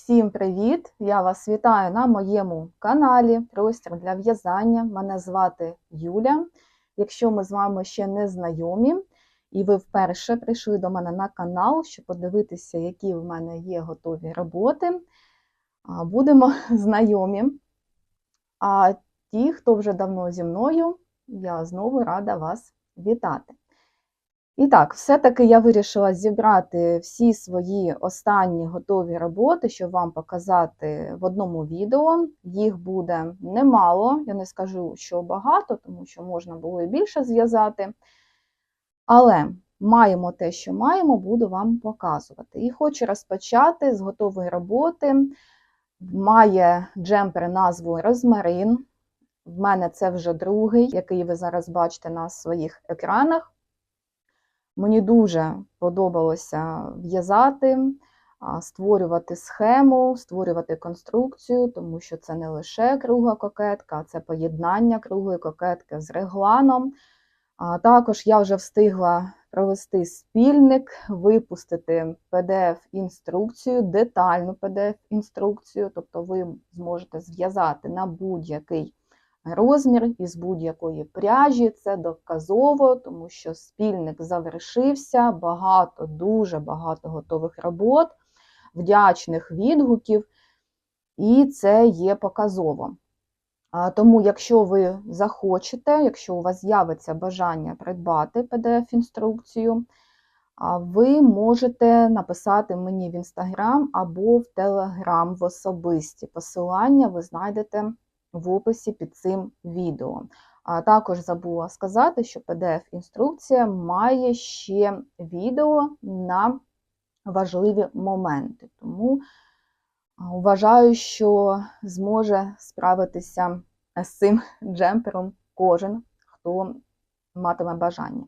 Всім привіт! Я вас вітаю на моєму каналі Простір для в'язання. Мене звати Юля. Якщо ми з вами ще не знайомі, і ви вперше прийшли до мене на канал, щоб подивитися, які в мене є готові роботи, будемо знайомі. А ті, хто вже давно зі мною, я знову рада вас вітати. І так, все-таки я вирішила зібрати всі свої останні готові роботи, щоб вам показати в одному відео. Їх буде немало, я не скажу, що багато, тому що можна було і більше зв'язати. Але маємо те, що маємо, буду вам показувати. І хочу розпочати з готової роботи. Має джемпер назву Розмарин. В мене це вже другий, який ви зараз бачите на своїх екранах. Мені дуже подобалося в'язати, створювати схему, створювати конструкцію, тому що це не лише кругла кокетка, це поєднання круглої кокетки з регланом. Також я вже встигла провести спільник, випустити PDF-інструкцію, детальну PDF-інструкцію, тобто ви зможете зв'язати на будь-який розмір із будь-якої пряжі. Це доказово, тому що спільник завершився, багато, дуже багато готових робот, вдячних відгуків, і це є показово. Тому, якщо ви захочете, якщо у вас з'явиться бажання придбати PDF-інструкцію, ви можете написати мені в Інстаграм або в Телеграм в особисті. Посилання ви знайдете в описі під цим відео. А також забула сказати, що PDF-інструкція має ще відео на важливі моменти. Тому вважаю, що зможе справитися з цим джемпером кожен, хто матиме бажання.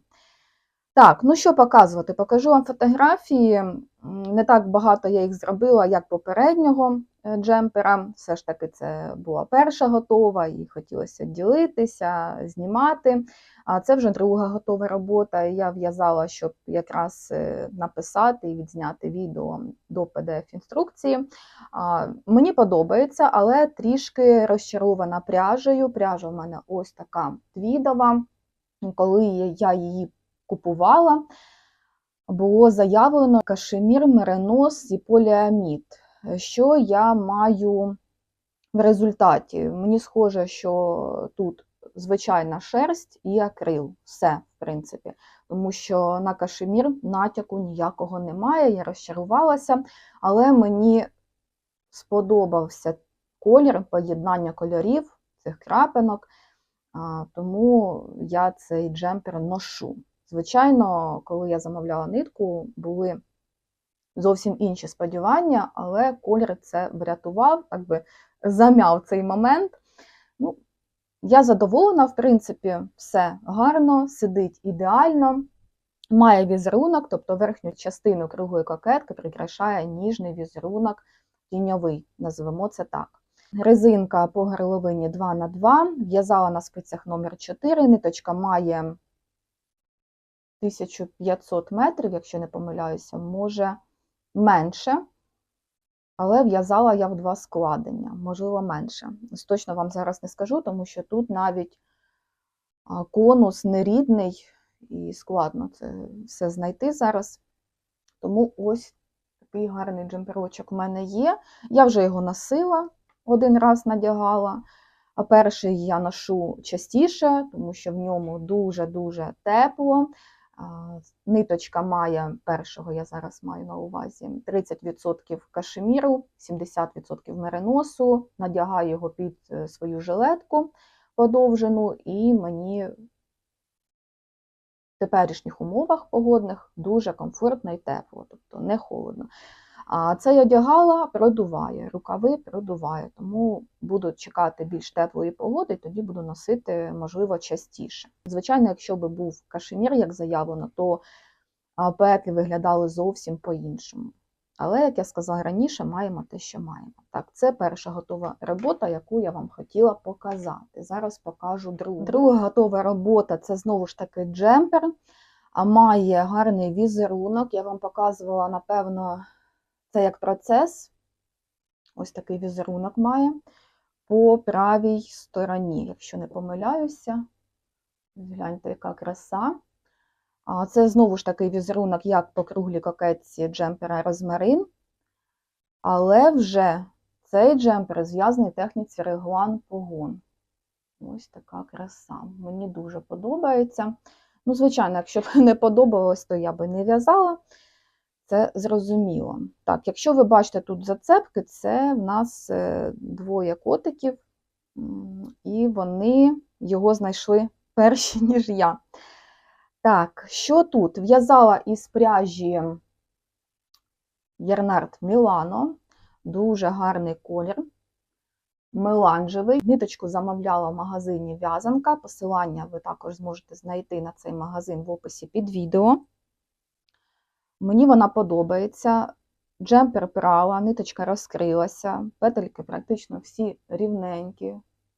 Так, ну що показувати? Покажу вам фотографії. Не так багато я їх зробила, як попереднього е, джемпера. Все ж таки, це була перша готова, і хотілося ділитися, знімати. А це вже друга готова робота. Я в'язала, щоб якраз е, написати і відзняти відео до PDF-інструкції. Мені подобається, але трішки розчарована пряжею. Пряжа в мене ось така твідова. Коли я її купувала, було заявлено кашемір, меренос і поліамід. Що я маю в результаті? Мені схоже, що тут звичайна шерсть і акрил. Все, в принципі. Тому що на кашемір натяку ніякого немає, я розчарувалася, але мені сподобався колір, поєднання кольорів, цих крапинок, тому я цей джемпер ношу. Звичайно, коли я замовляла нитку, були зовсім інші сподівання, але колір це врятував, так би замяв цей момент. Ну, Я задоволена, в принципі, все гарно, сидить ідеально. Має візерунок, тобто верхню частину круглої кокетки прикрашає ніжний візерунок тіньовий, називемо це так. Резинка по горловині 2х2, в'язала на спицях номер 4 ниточка має 1500 метрів, якщо не помиляюся, може менше, але в'язала я в два складення, можливо, менше. Точно вам зараз не скажу, тому що тут навіть конус нерідний і складно це все знайти зараз. Тому ось такий гарний джемперочок у мене є. Я вже його носила, один раз надягала. А перший я ношу частіше, тому що в ньому дуже-дуже тепло. Ниточка має першого, я зараз маю на увазі 30% кашеміру, 70% мериносу, надягаю його під е, свою жилетку подовжену, і мені в теперішніх умовах погодних дуже комфортно і тепло, тобто не холодно. А це я одягала, продуває, рукави продуває, тому буду чекати більш теплої погоди, тоді буду носити, можливо, частіше. Звичайно, якщо би був кашемір, як заявлено, то петлі виглядали зовсім по-іншому. Але, як я сказала раніше, маємо те, що маємо. Так, це перша готова робота, яку я вам хотіла показати. Зараз покажу другу. Друга готова робота це знову ж таки джемпер, а має гарний візерунок. Я вам показувала, напевно, це як процес. Ось такий візерунок має по правій стороні, якщо не помиляюся. Гляньте, яка краса. Це знову ж такий візерунок, як по круглій кокетці джемпера розмарин. Але вже цей джемпер зв'язаний техніці реглан погон. Ось така краса. Мені дуже подобається. Ну, звичайно, якщо б не подобалось, то я би не в'язала. Це зрозуміло. Так, якщо ви бачите тут зацепки, це в нас е, двоє котиків, і вони його знайшли перші, ніж я. Так, що тут? В'язала із пряжі Ярнард Мілано, дуже гарний колір, меланжевий. Ниточку замовляла в магазині В'язанка. Посилання ви також зможете знайти на цей магазин в описі під відео. Мені вона подобається. Джемпер прала, ниточка розкрилася, петельки практично всі рівненькі,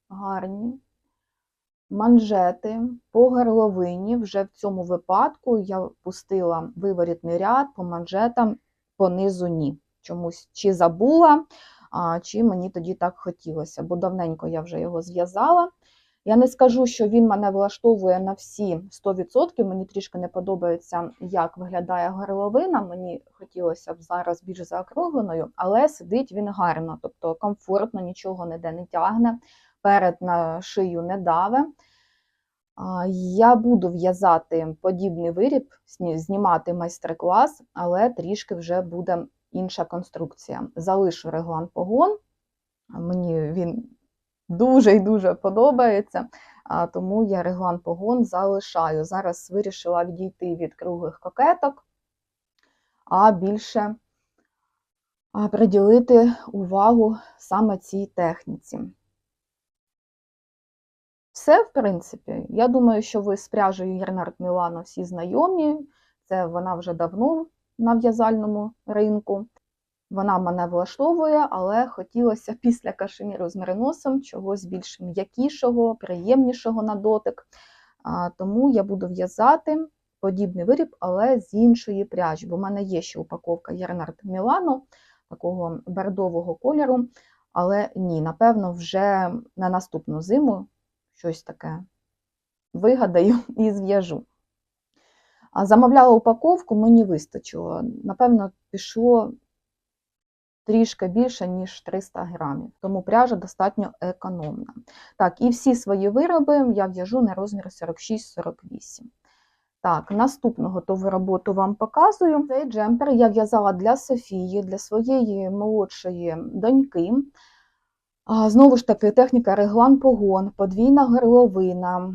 гарні. Манжети по горловині. Вже в цьому випадку я пустила виворітний ряд по манжетам по низу ні. Чомусь чи забула, чи мені тоді так хотілося, бо давненько я вже його зв'язала. Я не скажу, що він мене влаштовує на всі 100%. Мені трішки не подобається, як виглядає горловина. Мені хотілося б зараз більш заокругленою, але сидить він гарно, тобто комфортно, нічого ніде не тягне, перед на шию не даве. Я буду в'язати подібний виріб, знімати майстер-клас, але трішки вже буде інша конструкція. Залишу реглан погон. Мені він дуже і дуже подобається, а, тому я реглан погон залишаю. Зараз вирішила відійти від круглих кокеток, а більше приділити увагу саме цій техніці. Все, в принципі, я думаю, що ви з пряжею Єрнард Мілано всі знайомі. Це вона вже давно на в'язальному ринку. Вона мене влаштовує, але хотілося після кашеміру з мериносом чогось більш м'якішого, приємнішого на дотик. Тому я буду в'язати подібний виріб, але з іншої пряжі. Бо в мене є ще упаковка Єрнард Мілано, такого бордового кольору. Але ні, напевно, вже на наступну зиму щось таке вигадаю і зв'яжу. Замовляла упаковку, мені вистачило. Напевно, пішло трішки більше, ніж 300 грамів, тому пряжа достатньо економна. Так, і всі свої вироби я в'яжу на розмір 46-48. Так, наступну готову роботу вам показую. Цей джемпер я в'язала для Софії, для своєї молодшої доньки. Знову ж таки, техніка реглан погон, подвійна горловина.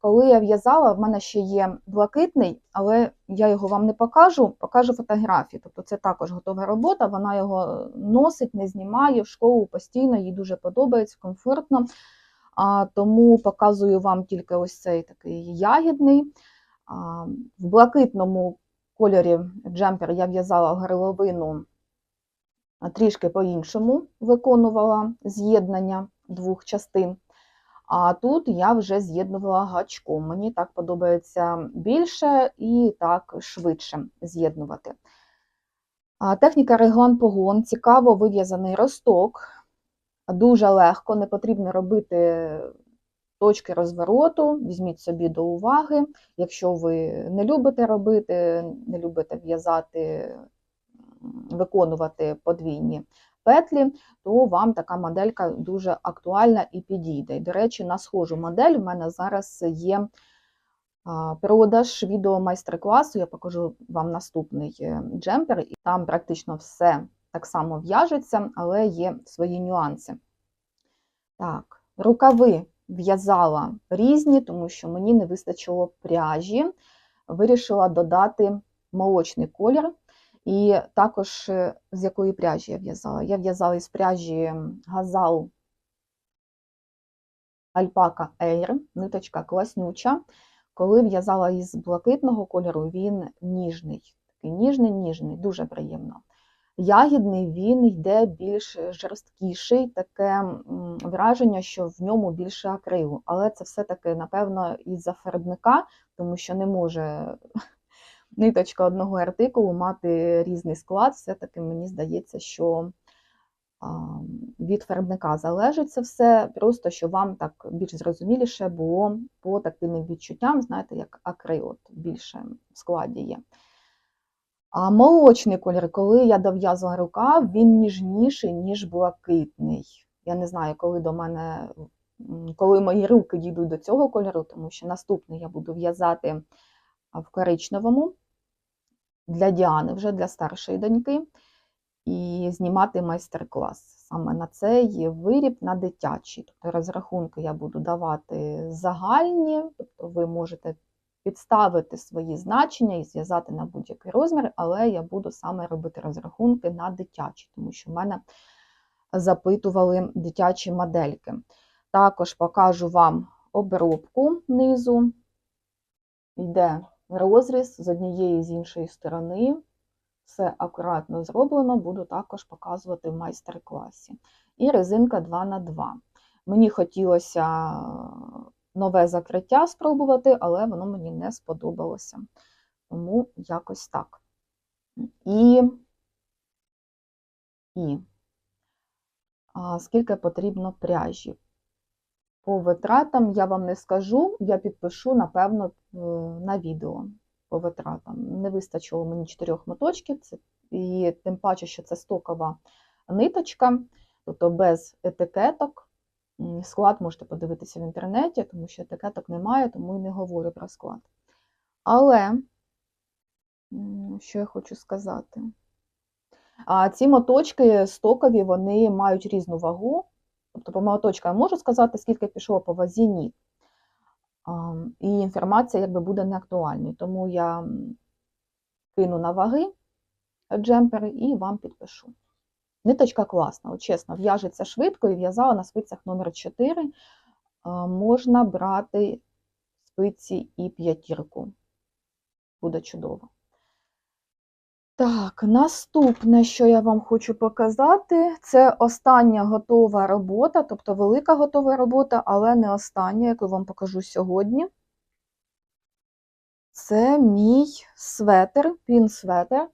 Коли я в'язала, в мене ще є блакитний, але я його вам не покажу, покажу фотографії. Тобто це також готова робота, вона його носить, не знімає в школу постійно, їй дуже подобається, комфортно. А, Тому показую вам тільки ось цей такий ягідний. А, В блакитному кольорі джемпер я в'язала горловину трішки по-іншому виконувала з'єднання двох частин. А тут я вже з'єднувала гачком. Мені так подобається більше і так швидше з'єднувати. Техніка реглан погон, цікаво вив'язаний росток. Дуже легко, не потрібно робити точки розвороту, візьміть собі до уваги. Якщо ви не любите робити, не любите в'язати виконувати подвійні петлі, то вам така моделька дуже актуальна і підійде. І, до речі, на схожу модель в мене зараз є продаж відео майстер-класу. Я покажу вам наступний е, джемпер, і там практично все так само в'яжеться, але є свої нюанси. Так, рукави в'язала різні, тому що мені не вистачило пряжі. Вирішила додати молочний колір. І також е, з якої пряжі я в'язала. Я в'язала із пряжі газал Альпака Air, ниточка класнюча. Коли в'язала із блакитного кольору, він ніжний, такий ніжний-ніжний, дуже приємно. Ягідний він йде більш жорсткіший, таке враження, що в ньому більше акрилу. Але це все-таки, напевно, із-за фарбника, тому що не може ниточка одного артикулу мати різний склад, все-таки мені здається, що від фарбника залежить це все, просто щоб вам так більш зрозуміліше було по тактильним відчуттям, знаєте, як акрил, от більше в складі є. А молочний колір, коли я дов'язала рукав, він ніжніший, ніж блакитний. Я не знаю, коли до мене, коли мої руки дійдуть до цього кольору, тому що наступний я буду в'язати в коричневому для Діани, вже для старшої доньки, і знімати майстер-клас саме на цей виріб на дитячий. Тобто розрахунки я буду давати загальні, тобто ви можете підставити свої значення і зв'язати на будь-який розмір, але я буду саме робити розрахунки на дитячі, тому що в мене запитували дитячі модельки. Також покажу вам обробку низу. Йде розріз з однієї і з іншої сторони. Все акуратно зроблено, буду також показувати в майстер-класі. І резинка 2х2. Mені хотілося нове закриття спробувати, але воно мені не сподобалося. Тому якось так. І, і а, скільки потрібно пряжі? По витратам я вам не скажу, я підпишу, напевно, на відео по витратам. Не вистачило мені чотирьох моточків, і тим паче, що це стокова ниточка, тобто без етикеток. Склад можете подивитися в інтернеті, тому що етикеток немає, тому і не говорю про склад. Але, що я хочу сказати? А ці моточки стокові, вони мають різну вагу. Тобто, по моточкам я можу сказати, скільки пішло по вазі, ні. І інформація якби буде неактуальною. Тому я кину на ваги джемпери і вам підпишу. Ниточка класна, от чесно, в'яжеться швидко і в'язала на спицях номер 4 Можна брати спиці і п'ятірку. Буде чудово. Так, наступне, що я вам хочу показати, це остання готова робота, тобто велика готова робота, але не остання, яку вам покажу сьогодні. Це мій светр, пін-светр.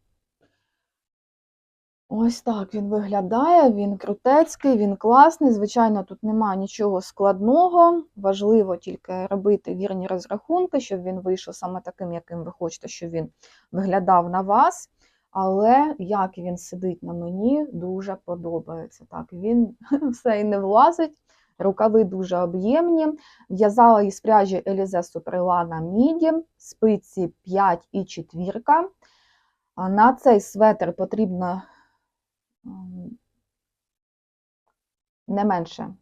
Ось так він виглядає, він крутецький, він класний. Звичайно, тут немає нічого складного. Важливо тільки робити вірні розрахунки, щоб він вийшов саме таким, яким ви хочете, щоб він виглядав на вас. Але як він сидить на мені, дуже подобається. Так, Він все і не влазить, рукави дуже об'ємні. В'язала із пряжі Елізе Суприлана Міді, спиці 5 і 4. На цей светр потрібно не менше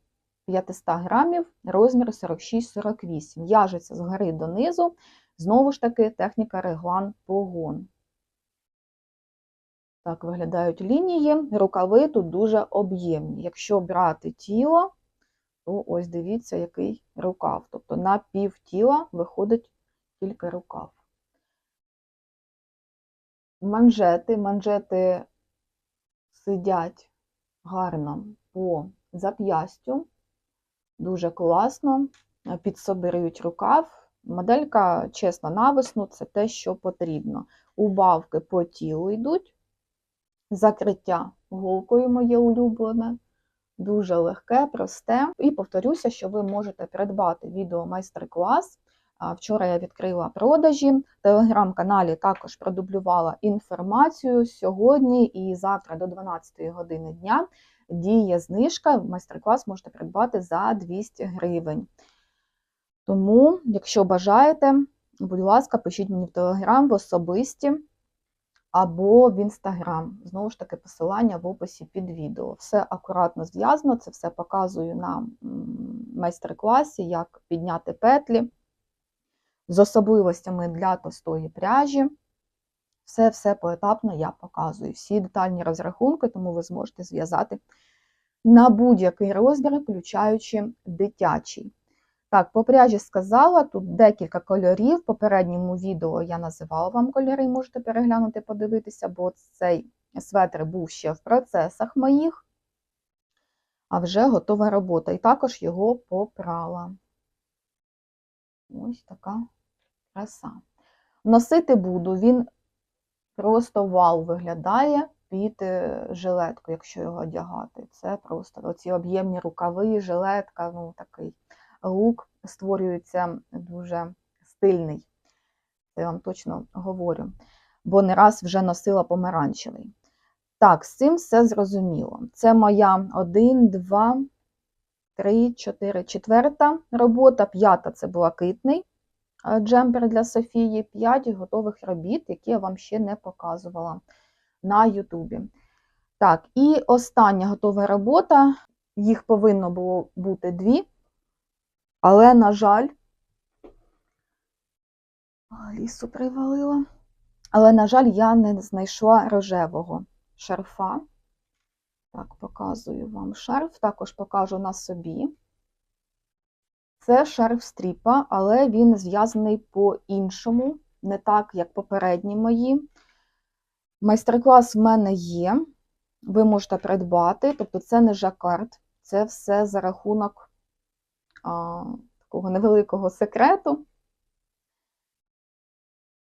500 грамів, розмір 46-48. В'яжеться згори донизу. Знову ж таки, техніка реглан погон. Так виглядають лінії, рукави тут дуже об'ємні. Якщо брати тіло, то ось дивіться, який рукав. Тобто на пів тіла виходить тільки рукав. Манжети, манжети сидять гарно по зап'ястю, дуже класно, підсобирюють рукав. Моделька, чесно, навесну це те, що потрібно. Убавки по тілу йдуть. Закриття голкою моє улюблене, дуже легке, просте. І повторюся, що ви можете придбати відео майстер-клас. Вчора я відкрила продажі. В телеграм-каналі також продублювала інформацію сьогодні і завтра до 12 години дня діє знижка. Майстер-клас можете придбати за 200 гривень. Тому, якщо бажаєте, будь ласка, пишіть мені в телеграм в особисті або в інстаграм. Знову ж таки, посилання в описі під відео. Все акуратно зв'язано, це все показую на майстер-класі, як підняти петлі з особливостями для тостої пряжі. Все-все поетапно я показую. Всі детальні розрахунки, тому ви зможете зв'язати на будь-який розмір, включаючи дитячий. Так, по пряжі сказала, тут декілька кольорів. В попередньому відео я називала вам кольори, можете переглянути, подивитися, бо цей светр був ще в процесах моїх, а вже готова робота. І також його попрала. Ось така краса. Носити буду, він просто вау виглядає, під е, жилетку, якщо його одягати. Це просто оці об'ємні рукави, жилетка, ну такий лук створюється дуже стильний. Це я вам точно говорю. Бо не раз вже носила помаранчевий. Так, з цим все зрозуміло. Це моя 1, 2, 3, 4, четверта робота. П'ята це блакитний е, джемпер для Софії. 5 готових робіт, які я вам ще не показувала на Ютубі. Так, і остання готова робота. Їх повинно було бути дві, але, на жаль, лісу привалила. Але, на жаль, я не знайшла рожевого шарфа. Так, показую вам шарф, також покажу на собі. Це шарф стріпа, але він зв'язаний по-іншому, не так, як попередні мої. Майстер-клас в мене є, ви можете придбати, тобто це не жакард, це все за рахунок а, такого невеликого секрету.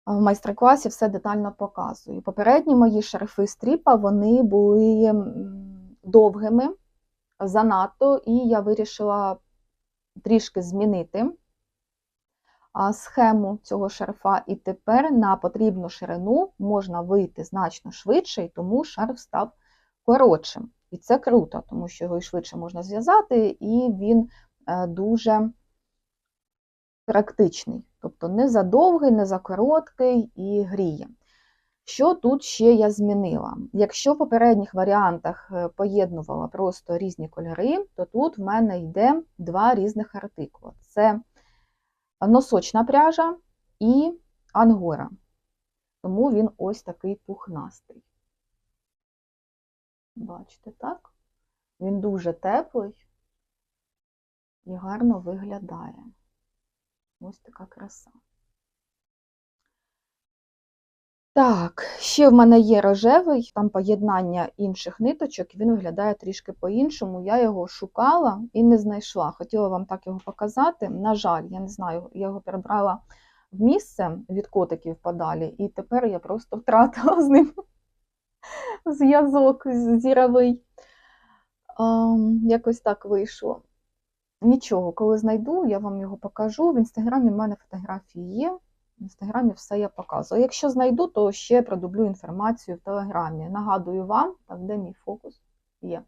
В майстер-класі все детально показую. Попередні мої шарфи стріпа вони були довгими занадто, і я вирішила трішки змінити схему цього шарфа, і тепер на потрібну ширину можна вийти значно швидше, і тому шарф став коротшим. І це круто, тому що його і швидше можна зв'язати, і він дуже практичний. Тобто не за довгий, не за короткий і гріє. Що тут ще я змінила? Якщо в попередніх варіантах е, поєднувала просто різні кольори, то тут в мене йде два різних артикули. Це носочна пряжа і ангора. Тому він ось такий пухнастий. Бачите, так? Він дуже теплий і гарно виглядає. Ось така краса. Так, ще в мене є рожевий, там поєднання інших ниточок, він виглядає трішки по-іншому. Я його шукала і не знайшла. Хотіла вам так його показати. На жаль, я не знаю, я його перебрала в місце від котиків подалі, і тепер я просто втратила з ним зв'язок зіровий. Якось так вийшло. Нічого, коли знайду, я вам його покажу. В інстаграмі в мене фотографії є. В інстаграмі все я показую. Якщо знайду, то ще продублю інформацію в телеграмі. Нагадую вам, так, де мій фокус є.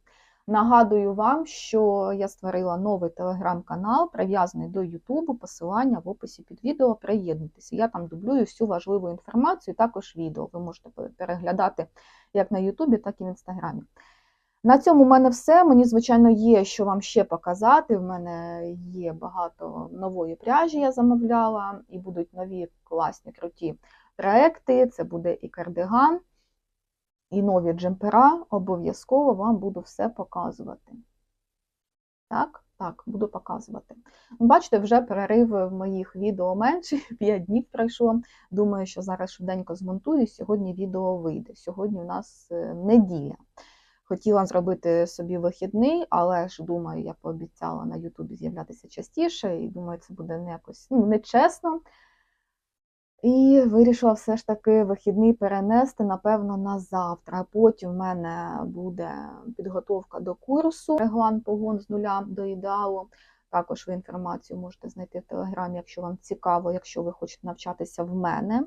Нагадую вам, що я створила новий телеграм-канал, прив'язаний до Ютубу, посилання в описі під відео. Приєднуйтеся. Я там дублюю всю важливу інформацію, також відео. Ви можете переглядати як на Ютубі, так і в інстаграмі. На цьому в мене все. Мені, звичайно, є що вам ще показати. В мене є багато нової пряжі, я замовляла, і будуть нові класні круті проекти. Це буде і кардиган, і нові джемпера. Обов'язково вам буду все показувати. Так, так, буду показувати. Бачите, вже перерив в моїх відео менше, 5 днів пройшло. Думаю, що зараз швиденько змонтую, сьогодні відео вийде. Сьогодні у нас е, неділя. Хотіла зробити собі вихідний, але ж думаю, я пообіцяла на Ютубі з'являтися частіше, і думаю, це буде не якось ну, нечесно. І вирішила все ж таки вихідний перенести, напевно, на завтра. Потім в мене буде підготовка до курсу реглан погон з нуля до ідеалу. Також ви інформацію можете знайти в Телеграмі, якщо вам цікаво, якщо ви хочете навчатися в мене,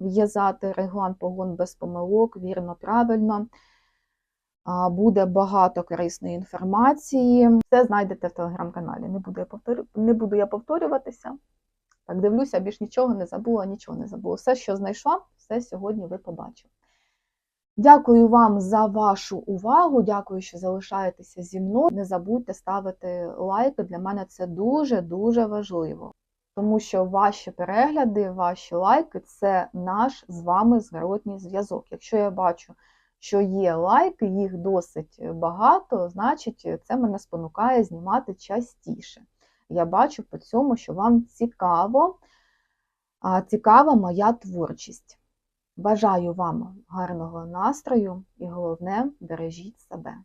в'язати реглан погон без помилок, вірно, правильно буде багато корисної інформації. Все знайдете в телеграм-каналі. Не буду я повторю... не буду я повторюватися. Так, дивлюся, більш нічого не забула, нічого не забула. Все, що знайшла, все сьогодні ви побачили. Дякую вам за вашу увагу. Дякую, що залишаєтеся зі мною. Не забудьте ставити лайки. Для мене це дуже-дуже важливо. Тому що ваші перегляди, ваші лайки це наш з вами зворотній зв'язок. Якщо я бачу, що є лайки, їх досить багато, значить, це мене спонукає знімати частіше. Я бачу по цьому, що вам цікаво, цікава моя творчість. Бажаю вам гарного настрою і головне, бережіть себе.